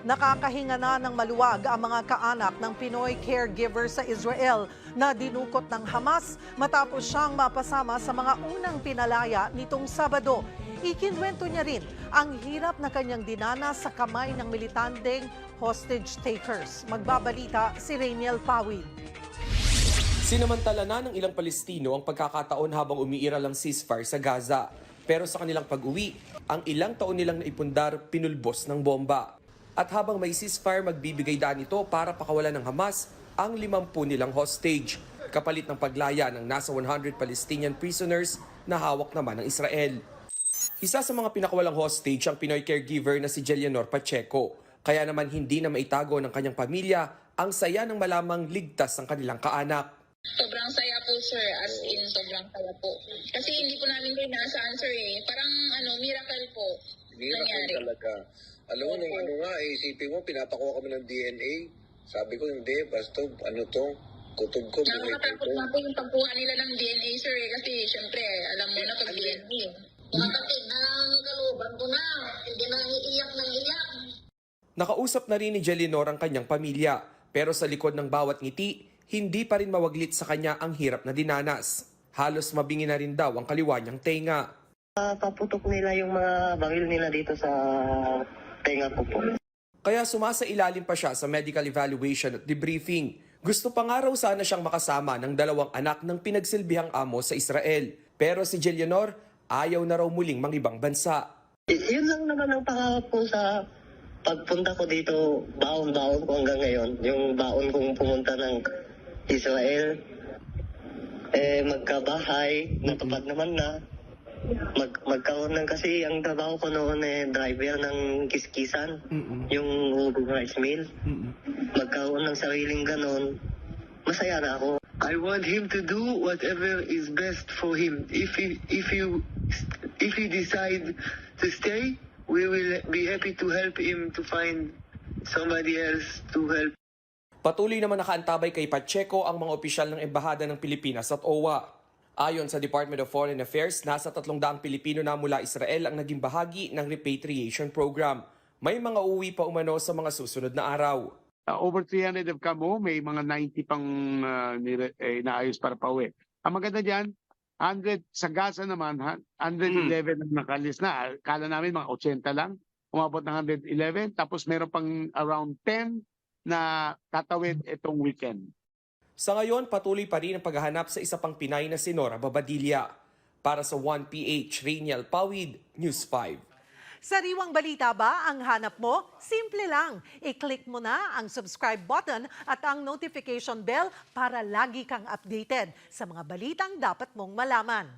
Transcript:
Nakakahinga na ng maluwag ang mga kaanak ng Pinoy caregiver sa Israel na dinukot ng Hamas matapos siyang mapasama sa mga unang pinalaya nitong Sabado. Ikinwento niya rin ang hirap na kanyang dinana sa kamay ng militanteng hostage takers. Magbabalita si Rainiel Pawid. Sinamantala na ng ilang Palestino ang pagkakataon habang umiiral ang ceasefire sa Gaza. Pero sa kanilang pag-uwi, ang ilang taon nilang naipundar pinulbos ng bomba. At habang may ceasefire, magbibigay daan ito para pakawalan ng Hamas ang limampu nilang hostage, kapalit ng paglaya ng nasa 100 Palestinian prisoners na hawak naman ng Israel. Isa sa mga pinakawalang hostage ang Pinoy caregiver na si Jelianor Pacheco. Kaya naman hindi na maitago ng kanyang pamilya ang saya ng malamang ligtas ang kanilang kaanak. Sobrang saya po, sir. As in, sobrang saya po. Kasi hindi po namin kayo inaasahan, sir, eh. Parang, ano, miracle po. Miracle nangyari. talaga. Alam mo, nung ano nga, eh, isipin mo, pinapakuha kami ng DNA. Sabi ko, hindi, basta, ano to, kutob ko, buhay ko Nakakatakot to. na po yung pagkuha nila ng DNA, sir, eh. Kasi, syempre, alam mo na pag DNA. Nakakatid na ang kaluban ko na. Hindi na iiyak ng iyak. Nakausap na rin ni Jelinor ang kanyang pamilya, pero sa likod ng bawat ngiti, hindi pa rin mawaglit sa kanya ang hirap na dinanas. Halos mabingi na rin daw ang kaliwa niyang tenga. Ah, paputok nila yung mga baril nila dito sa tenga ko po. Kaya sumasa ilalim pa siya sa medical evaluation at debriefing. Gusto pa nga raw sana siyang makasama ng dalawang anak ng pinagsilbihang amo sa Israel. Pero si Jelianor ayaw na raw muling mangibang bansa. Y- yun lang naman ang pangarap ko sa pagpunta ko dito, baon-baon ko hanggang ngayon. Yung baon kong pumunta ng Israel, eh, magkabahay, natupad naman na. Mag, magkaroon ng kasi ang trabaho ko noon eh, driver ng kiskisan, yung Hugo Rice Mill. Magkaroon ng sariling ganon, masaya na ako. I want him to do whatever is best for him. If he if you if he decide to stay, we will be happy to help him to find somebody else to help. Patuloy naman nakaantabay kay Pacheco ang mga opisyal ng Embahada ng Pilipinas at OWA. Ayon sa Department of Foreign Affairs, nasa 300 Pilipino na mula Israel ang naging bahagi ng repatriation program. May mga uwi pa umano sa mga susunod na araw. Uh, over 300 have come home, may mga 90 pang uh, nire- eh, naayos para pauwi. Ang maganda dyan, 100 sa Gaza naman, ha- 111 ang nakalis na. Kala namin mga 80 lang, umabot ng 111. Tapos meron pang around 10 na tatawid itong weekend. Sa ngayon, patuloy pa rin ang paghahanap sa isa pang Pinay na si Nora Babadilla. Para sa 1PH, Rainiel Pawid, News 5. Sariwang balita ba ang hanap mo? Simple lang. I-click mo na ang subscribe button at ang notification bell para lagi kang updated sa mga balitang dapat mong malaman.